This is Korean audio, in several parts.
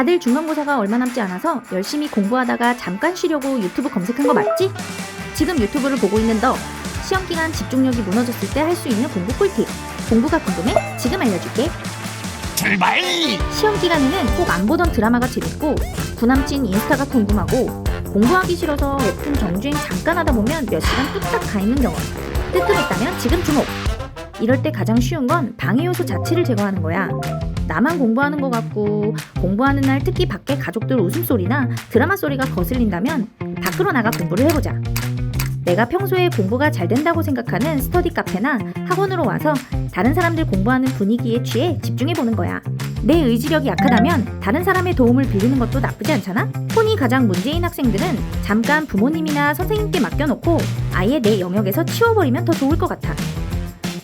다들 중간고사가 얼마 남지 않아서 열심히 공부하다가 잠깐 쉬려고 유튜브 검색한 거 맞지? 지금 유튜브를 보고 있는 너 시험 기간 집중력이 무너졌을 때 할 수 있는 공부 꿀팁 공부가 궁금해? 지금 알려줄게 출발! 시험 기간에는 꼭 안 보던 드라마가 재밌고 구남친 인스타가 궁금하고 공부하기 싫어서 웹툰 정주행 잠깐 하다 보면 몇 시간 뚝딱 가 있는 경험 뜨끔했다면 지금 주목 이럴 때 가장 쉬운 건 방해 요소 자체를 제거하는 거야 나만 공부하는 것 같고 공부하는 날 특히 밖에 가족들 웃음소리나 드라마 소리가 거슬린다면 밖으로 나가 공부를 해보자 내가 평소에 공부가 잘 된다고 생각하는 스터디 카페나 학원으로 와서 다른 사람들 공부하는 분위기에 취해 집중해 보는 거야 내 의지력이 약하다면 다른 사람의 도움을 빌리는 것도 나쁘지 않잖아? 폰이 가장 문제인 학생들은 잠깐 부모님이나 선생님께 맡겨놓고 아예 내 영역에서 치워버리면 더 좋을 것 같아.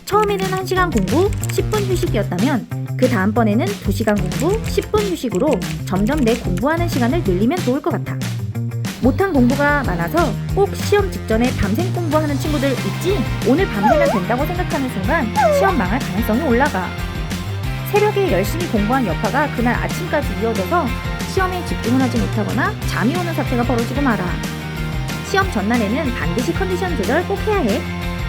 처음에는 1시간 공부, 10분 휴식이었다면 그 다음번에는 2시간 공부, 10분 휴식으로 점점 내 공부하는 시간을 늘리면 좋을 것 같아. 못한 공부가 많아서 꼭 시험 직전에 밤샘 공부하는 친구들 있지? 오늘 밤새면 된다고 생각하는 순간 시험 망할 가능성이 올라가. 새벽에 열심히 공부한 여파가 그날 아침까지 이어져서 시험에 집중을 하지 못하거나 잠이 오는 사태가 벌어지고 말아. 시험 전날에는 반드시 컨디션 조절 꼭 해야 해.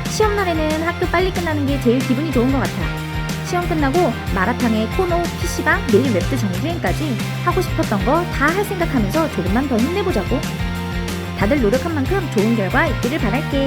시험 날에는 학교 빨리 끝나는 게 제일 기분이 좋은 것 같아. 시험 끝나고 마라탕에 코노, PC방, 내일 웹드 정주행까지 하고 싶었던 거 다 할 생각하면서 조금만 더 힘내보자고. 다들 노력한 만큼 좋은 결과 있기를 바랄게.